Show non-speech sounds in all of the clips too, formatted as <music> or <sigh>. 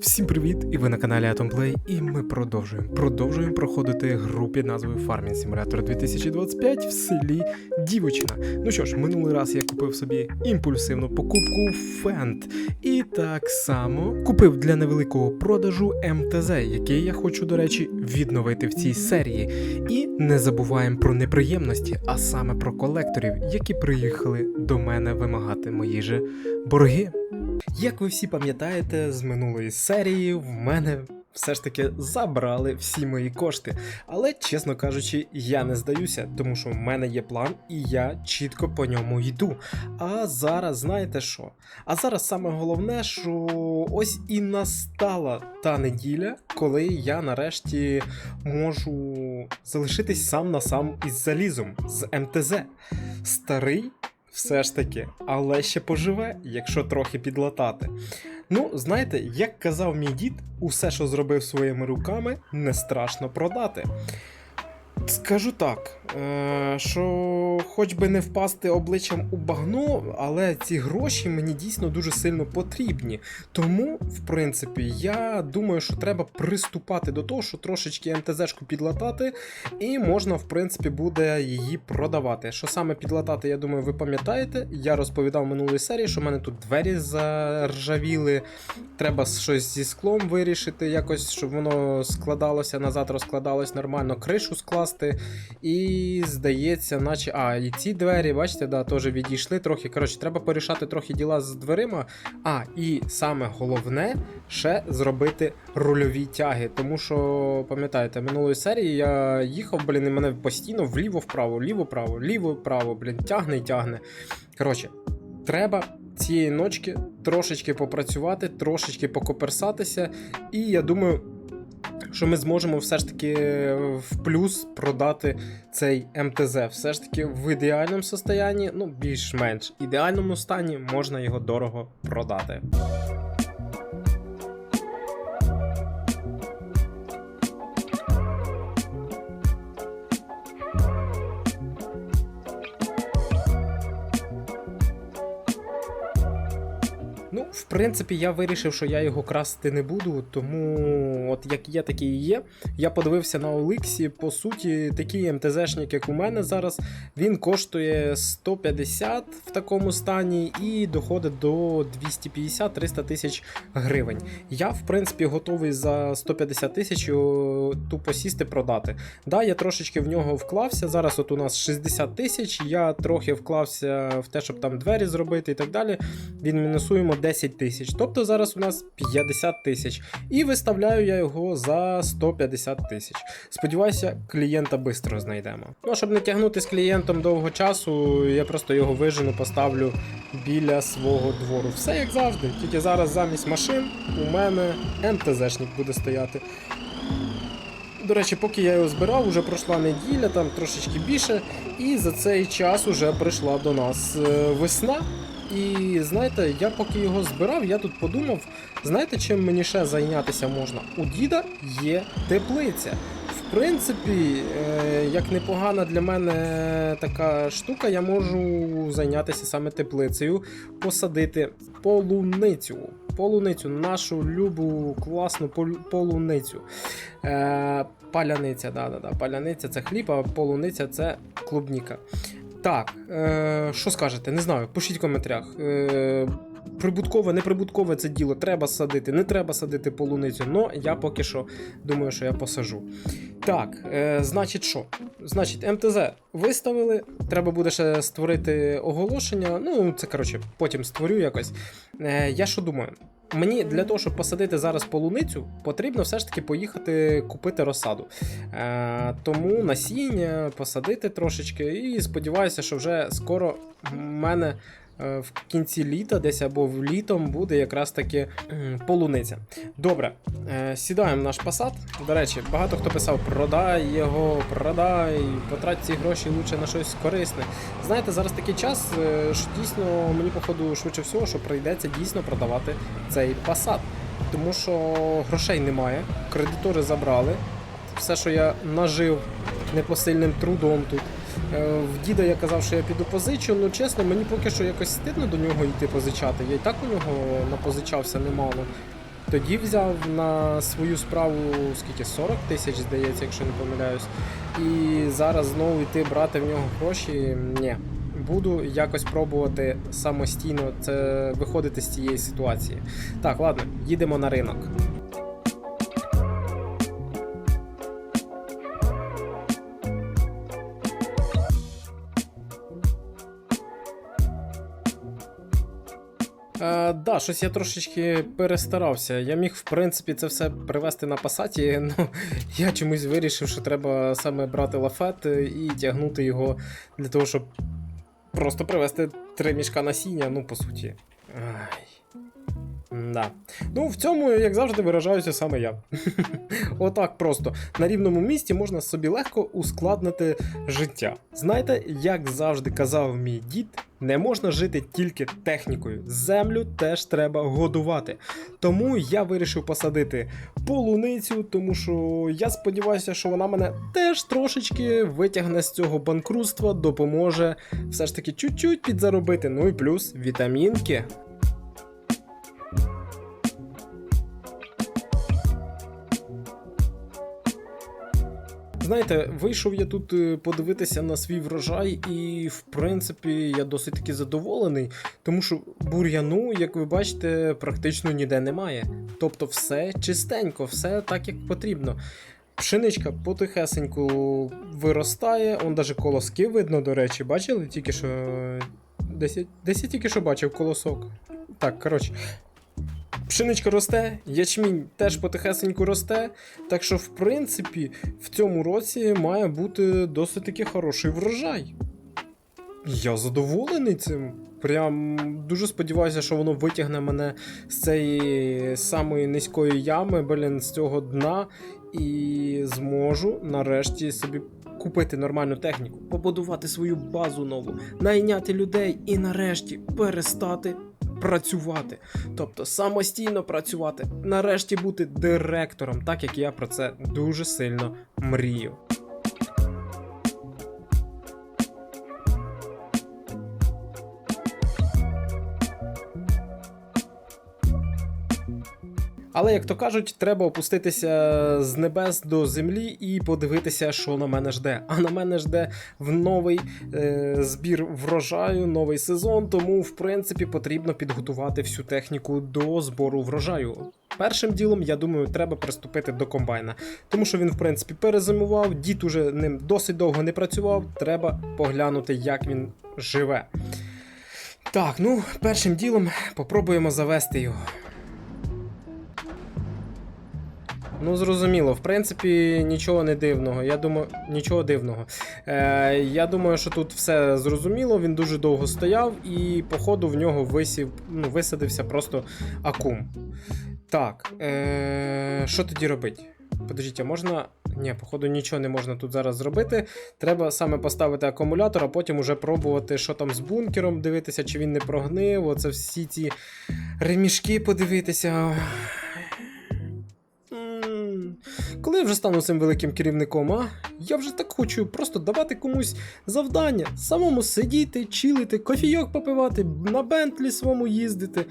Всім привіт! І ви на каналі AtomPlay, і ми продовжуємо. Продовжуємо проходити гру під назвою Farming Simulator 2025 в селі Дівочина. Ну що ж, минулий раз я купив собі імпульсивну покупку Фент. І так само купив для невеликого продажу МТЗ, який я хочу, до речі, відновити в цій серії. І не забуваємо про неприємності, а саме про колекторів, які приїхали до мене вимагати мої же борги. Як ви всі пам'ятаєте, з минулої серії в мене все ж таки забрали всі мої кошти. Але, чесно кажучи, я не здаюся, тому що в мене є план, і я чітко по ньому йду. А зараз знаєте що? А зараз саме головне, що ось і настала та неділя, коли я нарешті можу залишитись сам на сам із залізом з МТЗ. Старий все ж таки, але ще поживе, якщо трохи підлатати. Ну, знаєте, як казав мій дід, усе, що зробив своїми руками, не страшно продати. Скажу так, е, що хоч би не впасти обличчям у багно, але ці гроші мені дійсно дуже сильно потрібні. Тому, в принципі, я думаю, що треба приступати до того, що трошечки МТЗшку підлатати, і можна, в принципі, буде її продавати. Що саме підлатати, я думаю, ви пам'ятаєте. Я розповідав в серії, що в мене тут двері заржавіли. Треба щось зі склом вирішити, якось, щоб воно складалося назад, розкладалось нормально, кришу скласти. І здається, наче. А, і ці двері, бачите, да, теж відійшли трохи. Коротше, треба порішати трохи діла з дверима. А, і саме головне ще зробити рульові тяги. Тому що, пам'ятаєте, минулої серії я їхав, блін, і мене постійно вліво-вправо, ліво-право, ліво-право, блін, тягне і тягне. Коротше, треба. Цієї ночки трошечки попрацювати, трошечки покоперсатися, і я думаю, що ми зможемо все ж таки в плюс продати цей МТЗ. Все ж таки в ідеальному состоянні, ну більш-менш ідеальному стані можна його дорого продати. В принципі, я вирішив, що я його красти не буду, тому от як є, такий і є. Я подивився на Оликсі. По суті, такий МТЗшник, як у мене зараз, він коштує 150 в такому стані і доходить до 250-300 тисяч гривень. Я, в принципі, готовий за 150 тисяч тупо сісти продати. Да, я трошечки в нього вклався. Зараз от у нас 60 тисяч. Я трохи вклався в те, щоб там двері зробити і так далі. Він мінусуємо 10 тисяч. Тобто зараз у нас 50 тисяч. І виставляю я його за 150 тисяч. Сподіваюся, клієнта швидко знайдемо. Ну, щоб не тягнути з клієнтом довго часу, я просто його вижену, поставлю біля свого двору. Все як завжди. Тільки зараз замість машин у мене МТЗшник буде стояти. До речі, поки я його збирав, вже пройшла неділя, там трошечки більше, і за цей час уже прийшла до нас е, весна. І знаєте, я поки його збирав, я тут подумав, знаєте, чим мені ще зайнятися можна? У діда є теплиця. В принципі, е, як непогана для мене така штука, я можу зайнятися саме теплицею, посадити полуницю. Полуницю, нашу любу класну полуницю. Е, паляниця, да, да, да. Паляниця це хліб, а полуниця це клубніка. Так, е, що скажете? Не знаю, пишіть в коментарях. Е, прибуткове, неприбуткове це діло. Треба садити, не треба садити полуницю. Но я поки що думаю, що я посажу. Так, е, значить що? Значить, МТЗ виставили. Треба буде ще створити оголошення. Ну, це коротше, потім створю якось. Е, я що думаю? Мені для того, щоб посадити зараз полуницю, потрібно все ж таки поїхати купити розсаду. Е, тому насіння посадити трошечки, і сподіваюся, що вже скоро в мене в кінці літа, десь або в літом, буде якраз таки полуниця. Добре, е, сідаємо наш посад. До речі, багато хто писав: продай його, продай, потрать ці гроші лучше на щось корисне. Знаєте, зараз такий час, е, що дійсно мені, походу, швидше всього, що прийдеться дійсно продавати цей посад. Тому що грошей немає, кредитори забрали. Все, що я нажив непосильним трудом тут. Е, В діда я казав, що я піду позичу, ну чесно, мені поки що якось стидно до нього йти позичати. Я і так у нього напозичався немало. Тоді взяв на свою справу скільки 40 тисяч, здається, якщо не помиляюсь. І зараз знову йти брати в нього гроші. Ні. Буду якось пробувати самостійно це виходити з цієї ситуації. Так, ладно, їдемо на ринок. Е, да, щось я трошечки перестарався. Я міг, в принципі, це все привести на пасаті, але <laughs> я чомусь вирішив, що треба саме брати лафет і тягнути його для того, щоб просто привезти три мішка насіння, ну, по суті. Да. Ну, в цьому, як завжди, виражаюся саме я. <laughs> Отак просто. На рівному місці можна собі легко ускладнити життя. Знаєте, як завжди казав мій дід, не можна жити тільки технікою. Землю теж треба годувати. Тому я вирішив посадити полуницю, тому що я сподіваюся, що вона мене теж трошечки витягне з цього банкрутства, допоможе все ж таки чуть-чуть підзаробити. Ну і плюс вітамінки. Знаєте, вийшов я тут е, подивитися на свій врожай, і в принципі я досить таки задоволений, тому що бур'яну, як ви бачите, практично ніде немає. Тобто все чистенько, все так як потрібно. Пшеничка потихесеньку виростає, он даже колоски видно, до речі, бачили тільки що. Десь, я- десь я тільки що бачив колосок. Так, коротше. Пшеничка росте, ячмінь теж потихесеньку росте. Так що, в принципі, в цьому році має бути досить таки хороший врожай. Я задоволений цим. Прям дуже сподіваюся, що воно витягне мене з цієї самої низької ями, блін, з цього дна, і зможу нарешті собі купити нормальну техніку, побудувати свою базу нову, найняти людей і нарешті перестати працювати. Тобто самостійно працювати, нарешті бути директором, так як я про це дуже сильно мрію. Але, як то кажуть, треба опуститися з небес до землі і подивитися, що на мене жде. А на мене жде в новий е, збір врожаю, новий сезон. Тому, в принципі, потрібно підготувати всю техніку до збору врожаю. Першим ділом, я думаю, треба приступити до комбайна, тому що він, в принципі, перезимував, дід уже ним досить довго не працював. Треба поглянути, як він живе. Так, ну, першим ділом попробуємо завести його. Ну, зрозуміло, в принципі, нічого не дивного. Я думаю, нічого дивного. Е, я думаю, що тут все зрозуміло. Він дуже довго стояв, і, походу, в нього висів, ну, висадився просто акум. Так, е, що тоді робити? Подождіть, а можна. Ні, походу, нічого не можна тут зараз зробити. Треба саме поставити акумулятор, а потім уже пробувати, що там з бункером, дивитися, чи він не прогнив. Оце всі ці ремішки подивитися. Коли я вже стану цим великим керівником, а? Я вже так хочу просто давати комусь завдання, самому сидіти, чилити, кофійок попивати, на бентлі своєму їздити.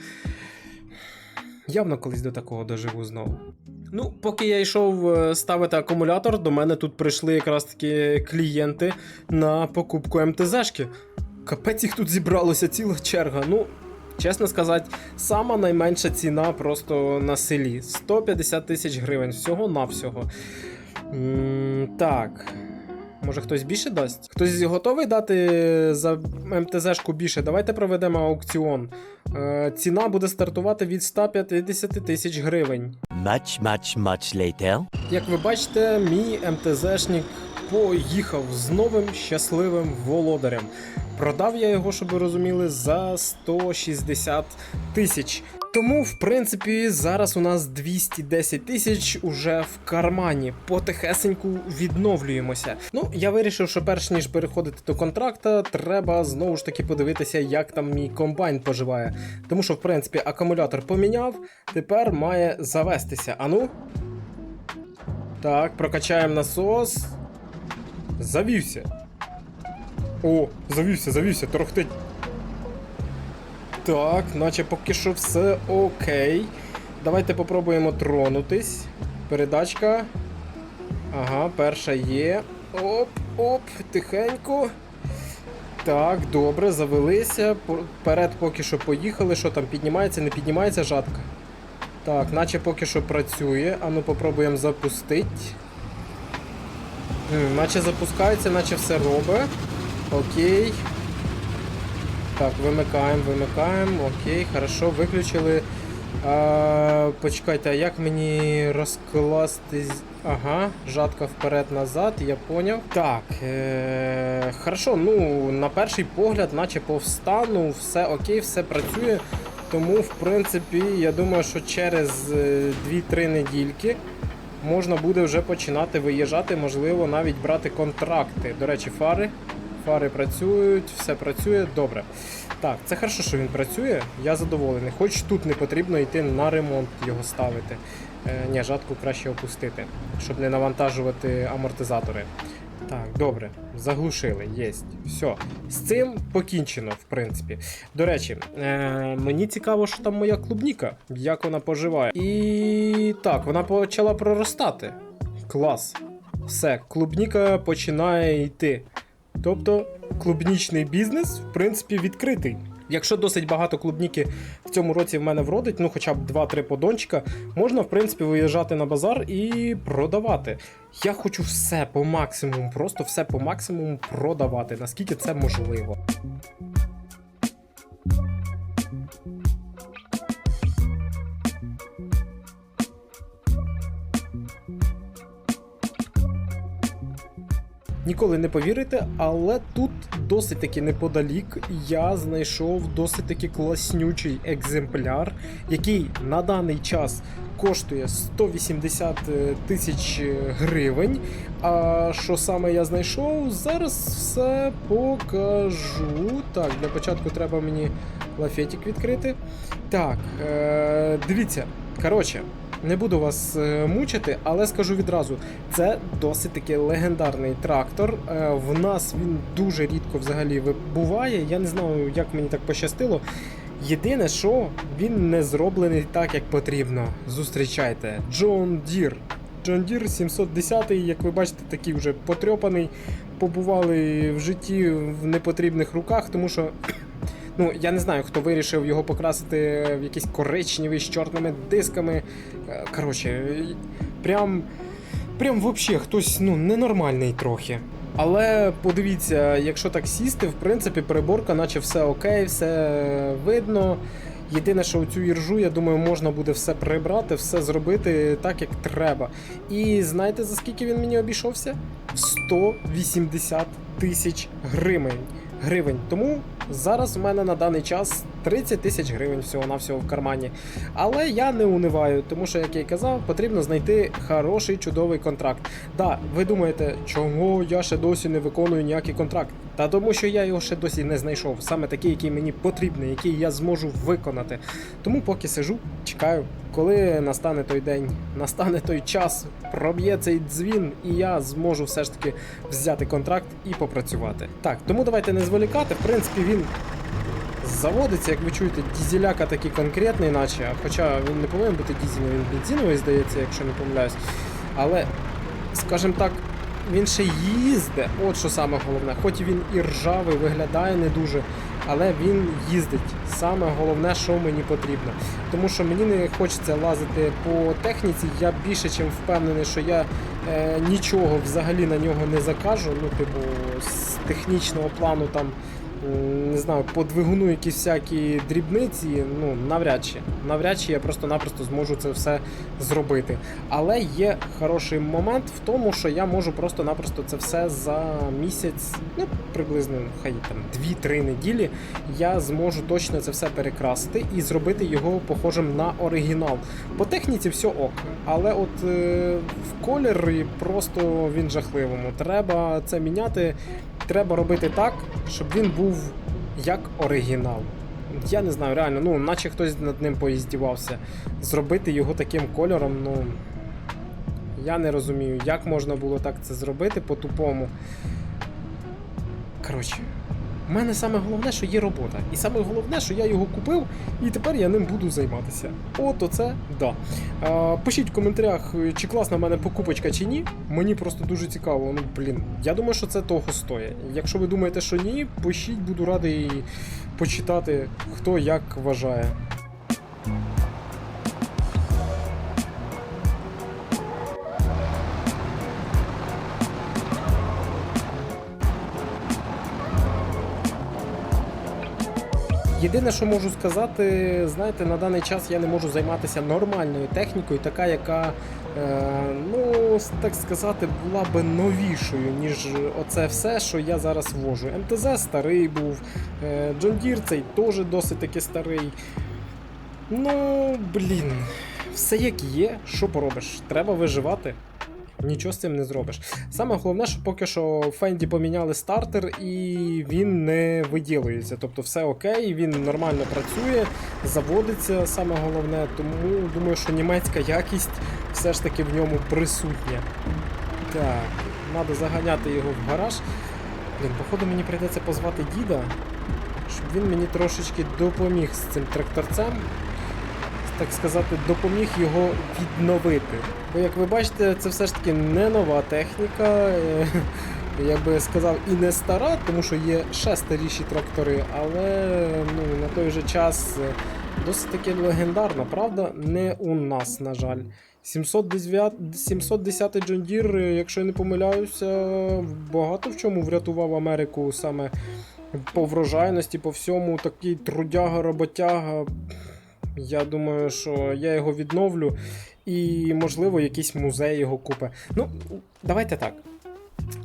Явно колись до такого доживу знову. Ну, поки я йшов е, ставити акумулятор, до мене тут прийшли якраз таки клієнти на покупку МТЗшки. Капець їх тут зібралося ціла черга. Ну, чесно сказати, сама найменша ціна просто на селі 150 тисяч гривень. Всього-навсього. М, Так. Може хтось більше дасть? Хтось готовий дати за МТЗшку більше? Давайте проведемо аукціон. Е, ціна буде стартувати від 150 тисяч гривень. Much, much, much later. Як ви бачите, мій МТЗшник поїхав з новим щасливим володарем. Продав я його, щоб ви розуміли, за 160 тисяч. Тому, в принципі, зараз у нас 210 тисяч уже в кармані. Потихесеньку відновлюємося. Ну, я вирішив, що перш ніж переходити до контракта, треба знову ж таки подивитися, як там мій комбайн поживає. Тому що, в принципі, акумулятор поміняв, тепер має завестися. Ану. Так, прокачаємо насос. Завівся. О, завівся, завівся, торохтить. Так, наче поки що все окей. Давайте попробуємо тронутись. Передачка. Ага, перша є. Оп, оп, тихенько. Так, добре, завелися. Вперед поки що поїхали. Що там піднімається, не піднімається жатка? Так, наче поки що працює. Ану попробуємо запустити. Наче запускається, наче все робить. Окей. Так, вимикаємо, вимикаємо. Окей, хорошо, виключили. А, почекайте, а як мені розкласти. Ага, жатка вперед-назад, я поняв. Так, е- хорошо, ну, на перший погляд, наче по встану, все окей, все працює. Тому, в принципі, я думаю, що через е, 2-3 недільки можна буде вже починати виїжджати, можливо, навіть брати контракти. До речі, фари. Фари працюють, все працює добре. Так, це хорошо, що він працює. Я задоволений. Хоч тут не потрібно йти на ремонт його ставити. Е, ні, жатку краще опустити, щоб не навантажувати амортизатори. Так, добре, заглушили, єсть. Все. З цим покінчено, в принципі. До речі, е, мені цікаво, що там моя клубніка, як вона поживає. І так, вона почала проростати. Клас. Все, клубніка починає йти. Тобто клубнічний бізнес, в принципі, відкритий. Якщо досить багато клубніки в цьому році в мене вродить, ну хоча б 2-3 подончика, можна, в принципі, виїжджати на базар і продавати. Я хочу все по максимуму, просто все по максимуму продавати, наскільки це можливо. Ніколи не повірите, але тут досить таки неподалік я знайшов досить таки класнючий екземпляр, який на даний час коштує 180 тисяч гривень. А що саме я знайшов, зараз все покажу. Так, для початку треба мені лафетик відкрити. Так, е- дивіться, коротше. Не буду вас е, мучити, але скажу відразу: це досить таки легендарний трактор. Е, В нас він дуже рідко взагалі буває. Я не знаю, як мені так пощастило. Єдине, що він не зроблений так, як потрібно. Зустрічайте, Джон Дір. Джон Дір 710, як ви бачите, такий вже потрьопаний. Побували в житті в непотрібних руках, тому що. Ну, я не знаю, хто вирішив його покрасити в якийсь коричневий з чорними дисками. Е, Коротше, прям. Прям вообще хтось ну, ненормальний трохи. Але подивіться, якщо так сісти, в принципі, переборка, наче все окей, все видно. Єдине, що цю іржу, я думаю, можна буде все прибрати, все зробити так, як треба. І знаєте, за скільки він мені обійшовся? В 180 тисяч гривень. Гривень. Тому зараз у мене на даний час 30 тисяч гривень всього-навсього в кармані. Але я не униваю, тому що, як я й казав, потрібно знайти хороший чудовий контракт. Да, ви думаєте, чому я ще досі не виконую ніякий контракт? Та тому, що я його ще досі не знайшов. Саме такий, який мені потрібний, який я зможу виконати. Тому поки сижу, чекаю, коли настане той день, настане той час, проб'є цей дзвін, і я зможу все ж таки взяти контракт і попрацювати. Так, тому давайте не зволікати. В принципі, він заводиться, як ви чуєте, дізеляка такий конкретний, наче, хоча він не повинен бути дізельний, він бензиновий, здається, якщо не помиляюсь. Але, скажімо так, він ще їздить, от що саме головне. Хоч він і ржавий, виглядає не дуже, але він їздить. Саме головне, що мені потрібно. Тому що мені не хочеться лазити по техніці. Я більше чим впевнений, що я е, нічого взагалі на нього не закажу. Ну, типу, з технічного плану там. Не знаю, по двигуну якісь всякі дрібниці, ну навряд чи. Навряд чи я просто-напросто зможу це все зробити. Але є хороший момент в тому, що я можу просто-напросто це все за місяць, ну приблизно хай там 2-3 неділі. Я зможу точно це все перекрасити і зробити його похожим на оригінал. По техніці все ок, але от е, в кольорі просто він жахливому. Треба це міняти. Треба робити так, щоб він був як оригінал. Я не знаю, реально, ну, наче хтось над ним поїздівався. Зробити його таким кольором, ну. Я не розумію, як можна було так це зробити по-тупому. Коротше, У мене саме головне, що є робота. І саме головне, що я його купив, і тепер я ним буду займатися. От оце да. А, пишіть в коментарях, чи класна в мене покупочка чи ні. Мені просто дуже цікаво. Ну блін, я думаю, що це того стоїть. Якщо ви думаєте, що ні, пишіть, буду радий почитати, хто як вважає. Єдине, що можу сказати, знаєте, на даний час я не можу займатися нормальною технікою, така, яка, е, ну, так сказати, була би новішою, ніж оце все, що я зараз вожу. МТЗ старий був, е, John Deere цей теж досить таки старий. Ну, блін, все як є, що поробиш? Треба виживати. Нічого з цим не зробиш. Саме головне, що поки що Фенді поміняли стартер і він не виділується. Тобто все окей, він нормально працює, заводиться саме головне, тому думаю, що німецька якість все ж таки в ньому присутня. Так, треба заганяти його в гараж. Блін, походу мені прийдеться позвати діда, щоб він мені трошечки допоміг з цим тракторцем. Так сказати, допоміг його відновити. Бо, як ви бачите, це все ж таки не нова техніка. е, <laughs> Я би сказав, і не стара, тому що є ще старіші трактори, але ну, на той же час е, досить таки легендарна, правда? Не у нас, на жаль. 709 710 John Deere, якщо я не помиляюся, багато в чому врятував Америку саме по врожайності, по всьому. Такий трудяга, роботяга. Я думаю, що я його відновлю і, можливо, якийсь музей його купе. Ну, давайте так.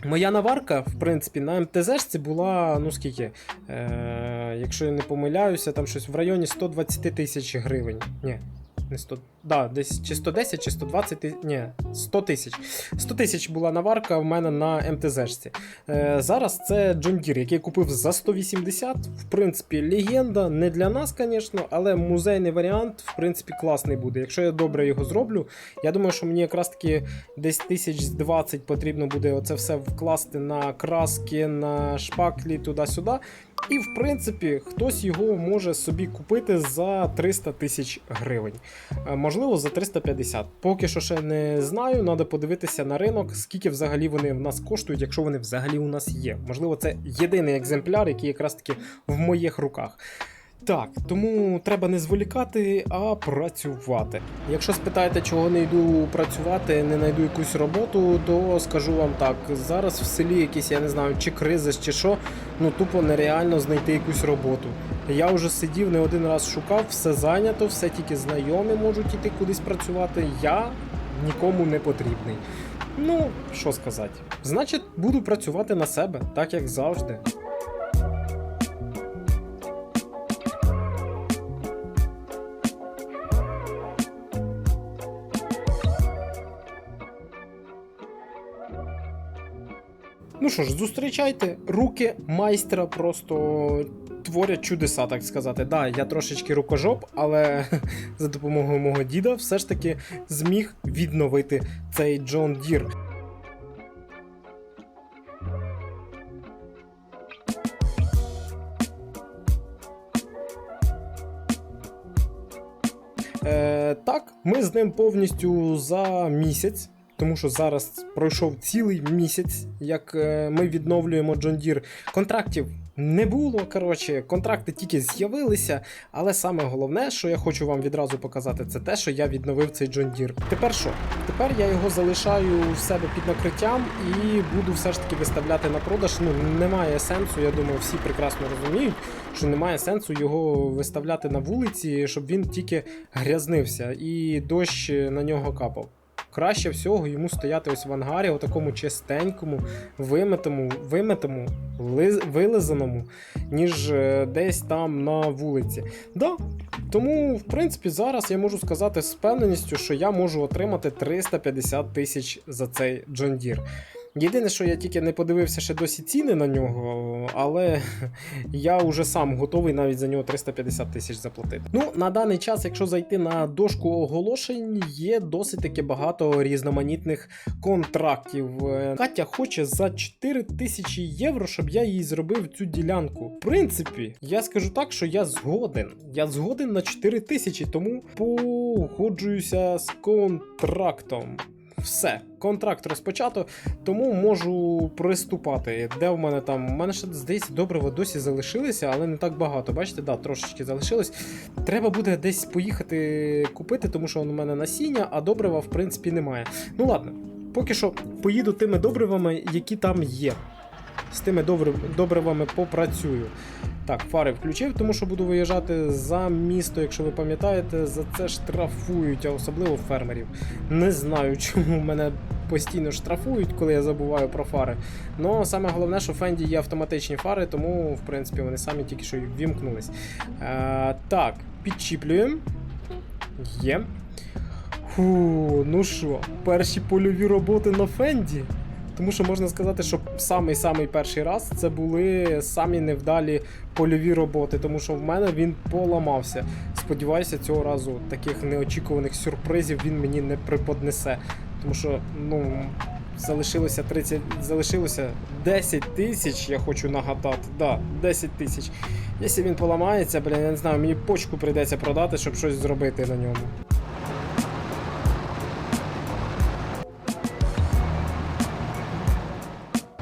Моя наварка, в принципі, на МТЗ була, ну скільки, е, якщо я не помиляюся, там щось в районі 120 тисяч гривень. Ні, не 100, да, десь чи 110, чи 120 тисяч, ні, 100 тисяч. 100 тисяч була наварка в мене на МТЗ. Е, зараз це John Deere, який купив за 180. В принципі, легенда, не для нас, звісно, але музейний варіант, в принципі, класний буде. Якщо я добре його зроблю, я думаю, що мені якраз таки десь тисяч 20 потрібно буде оце все вкласти на краски, на шпаклі, туди-сюди. І, в принципі, хтось його може собі купити за 300 тисяч гривень. Е, Можливо, за 350. Поки що ще не знаю, треба подивитися на ринок, скільки взагалі вони в нас коштують, якщо вони взагалі у нас є. Можливо, це єдиний екземпляр, який якраз таки в моїх руках. Так, тому треба не зволікати, а працювати. Якщо спитаєте, чого не йду працювати, не знайду якусь роботу, то скажу вам так: зараз в селі якісь, я не знаю, чи кризис, чи що, ну тупо нереально знайти якусь роботу. Я вже сидів не один раз шукав, все зайнято, все тільки знайомі можуть іти кудись працювати. Я нікому не потрібний. Ну, що сказати, значить, буду працювати на себе, так як завжди. Ну що ж, зустрічайте, руки майстра просто творять чудеса, так сказати. Да, я трошечки рукожоп, але <laughs> за допомогою мого діда все ж таки зміг відновити цей Джон Дір. Е, так, ми з ним повністю за місяць. Тому що зараз пройшов цілий місяць, як е, ми відновлюємо John Deere. Контрактів не було. Коротше, контракти тільки з'явилися. Але саме головне, що я хочу вам відразу показати, це те, що я відновив цей John Deere. Тепер що? Тепер я його залишаю в себе під накриттям і буду все ж таки виставляти на продаж. Ну немає сенсу. Я думаю, всі прекрасно розуміють, що немає сенсу його виставляти на вулиці, щоб він тільки грязнився і дощ на нього капав. Краще всього йому стояти ось в ангарі, у такому чистенькому, вимитому, вимитому, лиз, вилизаному, ніж е, десь там на вулиці. Да, тому, в принципі, зараз я можу сказати з впевненістю, що я можу отримати 350 тисяч за цей John Deere. Єдине, що я тільки не подивився ще досі ціни на нього, але <laughs> я вже сам готовий навіть за нього 350 тисяч заплатити. Ну, на даний час, якщо зайти на дошку оголошень, є досить таки багато різноманітних контрактів. Е, Катя хоче за 4 тисячі євро, щоб я їй зробив цю ділянку. В принципі, я скажу так, що я згоден. Я згоден на 4 тисячі, тому погоджуюся з контрактом. Все, контракт розпочато, тому можу приступати. Де в мене там? У мене ще здається, добрива досі залишилися, але не так багато. Бачите, да, трошечки залишилось. Треба буде десь поїхати купити, тому що у мене насіння, а добрива, в принципі, немає. Ну ладно, поки що поїду тими добривами, які там є. З тими добривами попрацюю. Так, фари включив, тому що буду виїжджати за місто, якщо ви пам'ятаєте, за це штрафують, а особливо фермерів. Не знаю, чому мене постійно штрафують, коли я забуваю про фари. Ну, саме головне, що в Фенді є автоматичні фари, тому, в принципі, вони самі тільки що й ввімкнулись. Е, так, підчіплюємо. Є. Фу, ну що, перші польові роботи на Фенді. Тому що можна сказати, що самий-самий перший раз це були самі невдалі польові роботи, тому що в мене він поламався. Сподіваюся, цього разу таких неочікуваних сюрпризів він мені не приподнесе. Тому що, ну, залишилося 30, залишилося 10 тисяч, я хочу нагадати. Да, 10 тисяч. Якщо він поламається, блін, я не знаю, мені почку прийдеться продати, щоб щось зробити на ньому.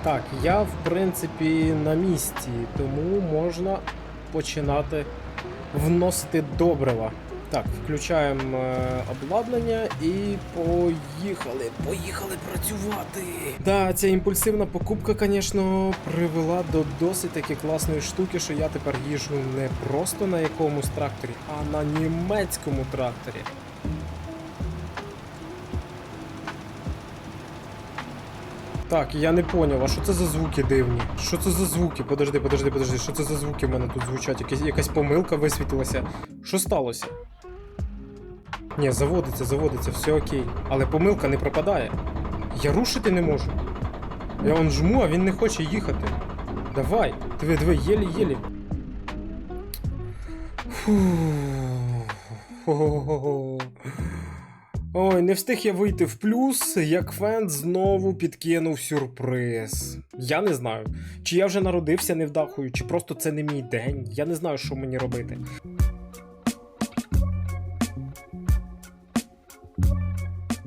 Так, я в принципі на місці, тому можна починати вносити добрива. Так, включаємо е, обладнання і поїхали. Поїхали працювати. Да, ця імпульсивна покупка, звісно, привела до досить таки класної штуки, що я тепер їжджу не просто на якомусь тракторі, а на німецькому тракторі. Так, я не поняв, а що це за звуки дивні? Що це за звуки? Подожди, подожди, подожди, що це за звуки в мене тут звучать? Якась, якась помилка висвітилася. Що сталося? Ні, заводиться, заводиться, все окей. Але помилка не пропадає. Я рушити не можу. Я вон жму, а він не хоче їхати. Давай, диви, диви, єлі-єлі. Фу. Ой, не встиг я вийти в плюс, як фен знову підкинув сюрприз. Я не знаю, чи я вже народився невдахою, чи просто це не мій день. Я не знаю, що мені робити.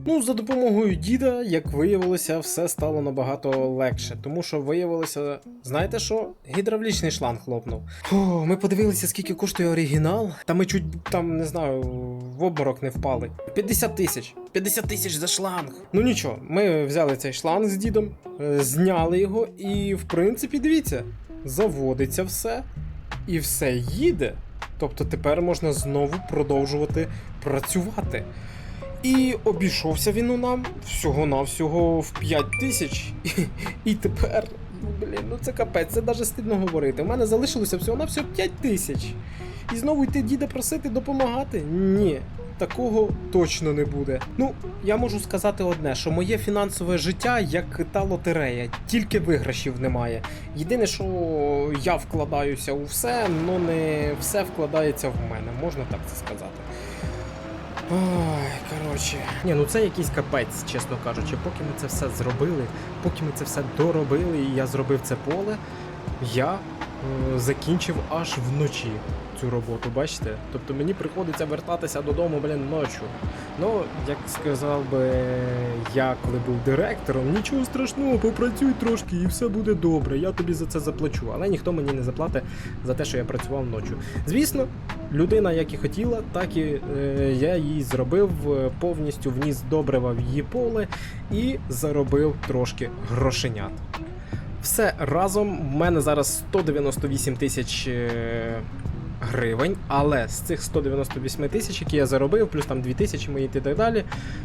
Ну, за допомогою діда, як виявилося, все стало набагато легше, тому що виявилося, знаєте що? Гідравлічний шланг лопнув. Фу, ми подивилися, скільки коштує оригінал, та ми чуть там не знаю, в обморок не впали. 50 тисяч. 50 тисяч за шланг. Ну нічого, ми взяли цей шланг з дідом, е, зняли його, і в принципі, дивіться, заводиться все, і все їде. Тобто тепер можна знову продовжувати працювати. І обійшовся він у нам всього-навсього в 5 тисяч. І, тепер, ну блін, ну це капець, це навіть стидно говорити. У мене залишилося всього-навсього 5 тисяч. І знову йти діда просити допомагати? Ні, такого точно не буде. Ну, я можу сказати одне, що моє фінансове життя як та лотерея, тільки виграшів немає. Єдине, що я вкладаюся у все, але не все вкладається в мене, можна так це сказати. Ой, коротше. Ні, ну це якийсь капець, чесно кажучи. Поки ми це все зробили, поки ми це все доробили, і я зробив це поле, я е, закінчив аж вночі цю роботу, бачите? Тобто мені приходиться вертатися додому, блін, ночі. Ну, як сказав би я, коли був директором, нічого страшного, попрацюй трошки і все буде добре. Я тобі за це заплачу. Але ніхто мені не заплатить за те, що я працював ночі. Звісно, людина як і хотіла, так і е, я їй зробив е, повністю вніс добрива в її поле і заробив трошки грошенят. Все разом в мене зараз 198 тисяч е, гривень, але з цих 198 тисяч, які я заробив, плюс там 2 тисячі мої і так далі.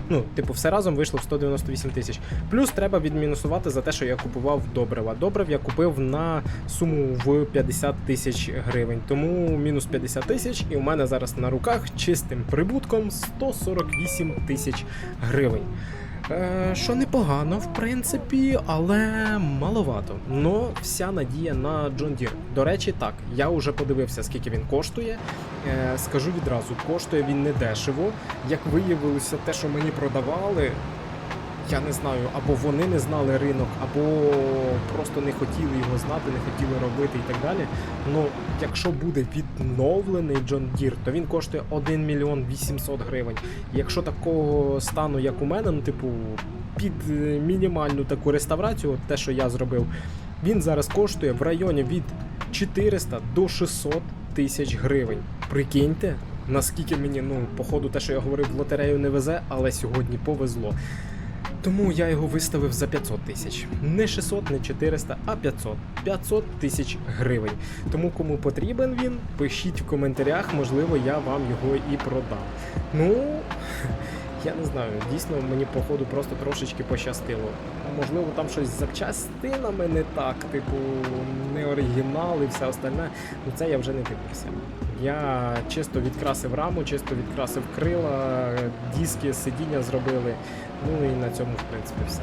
Ну, типу, все разом вийшло в 198 тисяч. Плюс треба відмінусувати за те, що я купував добрива. Добрив я купив на суму в 50 тисяч гривень. Тому мінус 50 тисяч, і у мене зараз на руках чистим прибутком 148 тисяч гривень. Е, що непогано, в принципі, але маловато. Но вся надія на Джон Дір. До речі, так, я вже подивився, скільки він коштує. Е, скажу відразу, коштує він не дешево. Як виявилося, те, що мені продавали, я не знаю, або вони не знали ринок, або просто не хотіли його знати, не хотіли робити і так далі. Ну, якщо буде відновлений John Deere, то він коштує 1 мільйон 800 гривень. Якщо такого стану, як у мене, ну, типу, під мінімальну таку реставрацію, те, що я зробив, він зараз коштує в районі від 400 до 600 тисяч гривень. Прикиньте, наскільки мені, ну, походу, те, що я говорив, в лотерею не везе, але сьогодні повезло. Тому я його виставив за 500 тисяч. Не 600, не 400, а 500. 500 тисяч гривень. Тому кому потрібен він, пишіть в коментарях, можливо, я вам його і продам. Ну, <laughs> я не знаю, дійсно мені походу просто трошечки пощастило. Можливо, там щось з запчастинами не так, типу, не оригінал і все остальне. Ну це я вже не дивився. Я чисто відкрасив раму, чисто відкрасив крила, диски, сидіння зробили. Ну і на цьому, в принципі, все.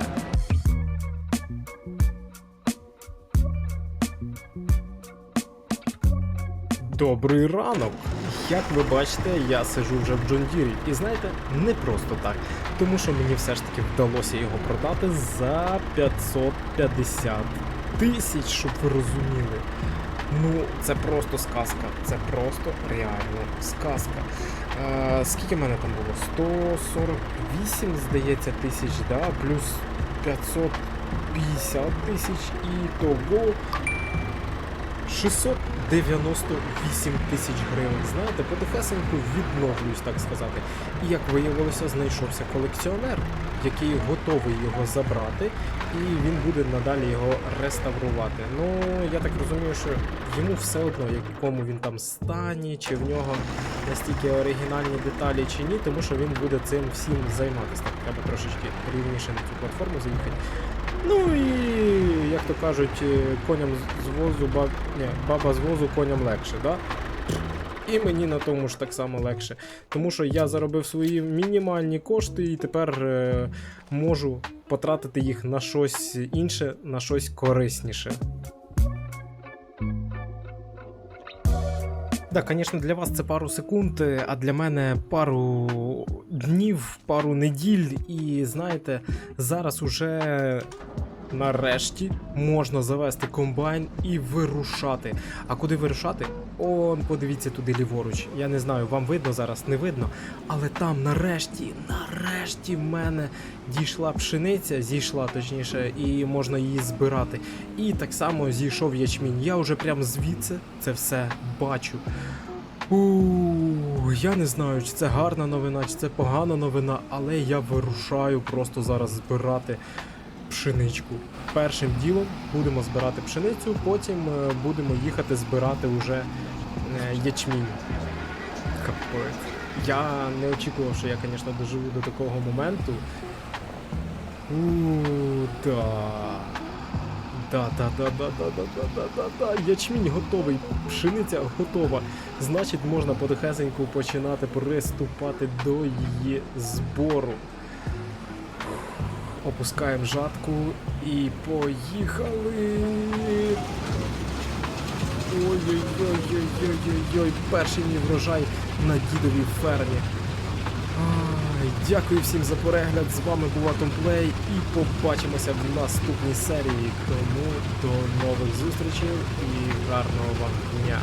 Добрий ранок! Як ви бачите, я сижу вже в Джондірі. І знаєте, не просто так. Тому що мені все ж таки вдалося його продати за 550 тисяч, щоб ви розуміли. Ну, це просто сказка. Це просто реально сказка. Е, скільки в мене там було? 148, здається, тисяч, да? плюс 550 тисяч і того 698 тисяч гривень. Знаєте, потихесеньку відновлююсь, так сказати. І як виявилося, знайшовся колекціонер, який готовий його забрати, і він буде надалі його реставрувати. Ну, я так розумію, що йому все одно, в якому він там стані, чи в нього настільки оригінальні деталі, чи ні, тому що він буде цим всім займатися. Так, треба трошечки рівніше на цю платформу заїхати. Ну і як то кажуть, е, коням з- возу, баб... Ні, баба з возу коням легше, да? І мені на тому ж так само легше. Тому що я заробив свої мінімальні кошти і тепер е, можу потратити їх на щось інше, на щось корисніше. Так, звісно, для вас це пару секунд, е, а для мене пару днів, пару неділь. І знаєте, зараз уже нарешті можна завести комбайн і вирушати. А куди вирушати? Он, подивіться туди ліворуч. Я не знаю, вам видно зараз, не видно. Але там нарешті, нарешті в мене дійшла пшениця, зійшла точніше, і можна її збирати. І так само зійшов ячмінь. Я вже прям звідси це все бачу. У, я не знаю, чи це гарна новина, чи це погана новина, але я вирушаю просто зараз збирати пшеничку. Першим ділом будемо збирати пшеницю, потім е, будемо їхати збирати уже е, ячмінь. Капець. Я не очікував, що я, звісно, доживу до такого моменту. У, да. Да, да, да, да, да, да, да, да, да, да. Ячмінь готовий, пшениця готова. Значить, можна потихесеньку починати приступати до її збору. Опускаємо жатку і поїхали. Ой-ой-ой-ой-ой-ой-ой, перший мій врожай на дідовій фермі. Ай, дякую всім за перегляд. З вами був Атомплей і побачимося в наступній серії. Тому до нових зустрічей і гарного вам дня.